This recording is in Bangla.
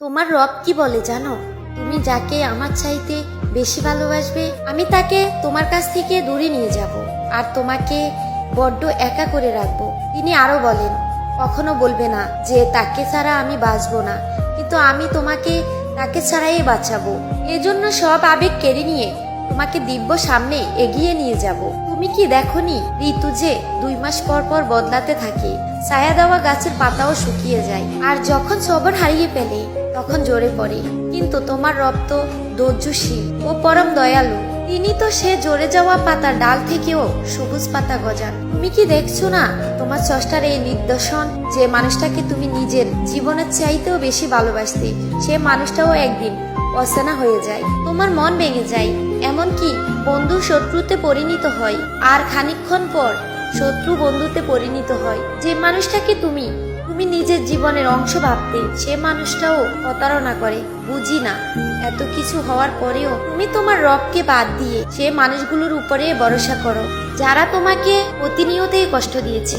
তোমার রব কি বলে জানো? তুমি যাকে আমার চাইতে বেশি ভালোবাসবে, আমি তাকে তোমার কাছ থেকে দূরে নিয়ে যাব আর তোমাকে বড্ড একা করে রাখব। তিনি আরও বলেন, কখনো বলবে না যে তাকে ছাড়া আমি বাঁচবো না, কিন্তু আমি তোমাকে, তাকে ছাড়াই বাঁচাবো। এজন্য সব আবেগ কেড়ে নিয়ে তোমাকে দিব্য সামনে এগিয়ে নিয়ে যাব। তুমি কি দেখনি ঋতু যে দুই মাস পর পর বদলাতে থাকে? ছায়া দেওয়া গাছের পাতাও শুকিয়ে যায়। আর যখন সবর হারিয়ে ফেলে, তখন জোরে পড়ে। কিন্তু তোমার রব তো ধৈর্যশীল ও পরম দয়ালু। তিনি তো সে জোরে যাওয়া পাতা ডাল থেকেও সবুজ পাতা গজান। তুমি কি দেখছ না, তোমার স্রষ্টার এই নিদর্শন? যে মানুষটাকে তুমি নিজের জীবনের চাইতেও বেশি ভালোবাসতে, সে মানুষটাও একদিন অচেনা হয়ে যায়। তোমার মন ভেঙে যায়, এমনকি বন্ধু শত্রুতে পরিণত হয়। আর খানিকক্ষণ পর শত্রু বন্ধুতে পরিণত হয়। যে মানুষটাকে তুমি তুমি নিজের জীবনের অংশ ভাবতে, সে মানুষটাও প্রতারণা করে, বুঝি না। এত কিছু হওয়ার পরেও তুমি তোমার রবকে বাদ দিয়ে সে মানুষগুলোর উপরে ভরসা করো, যারা তোমাকে প্রতিনিয়তই কষ্ট দিয়েছে।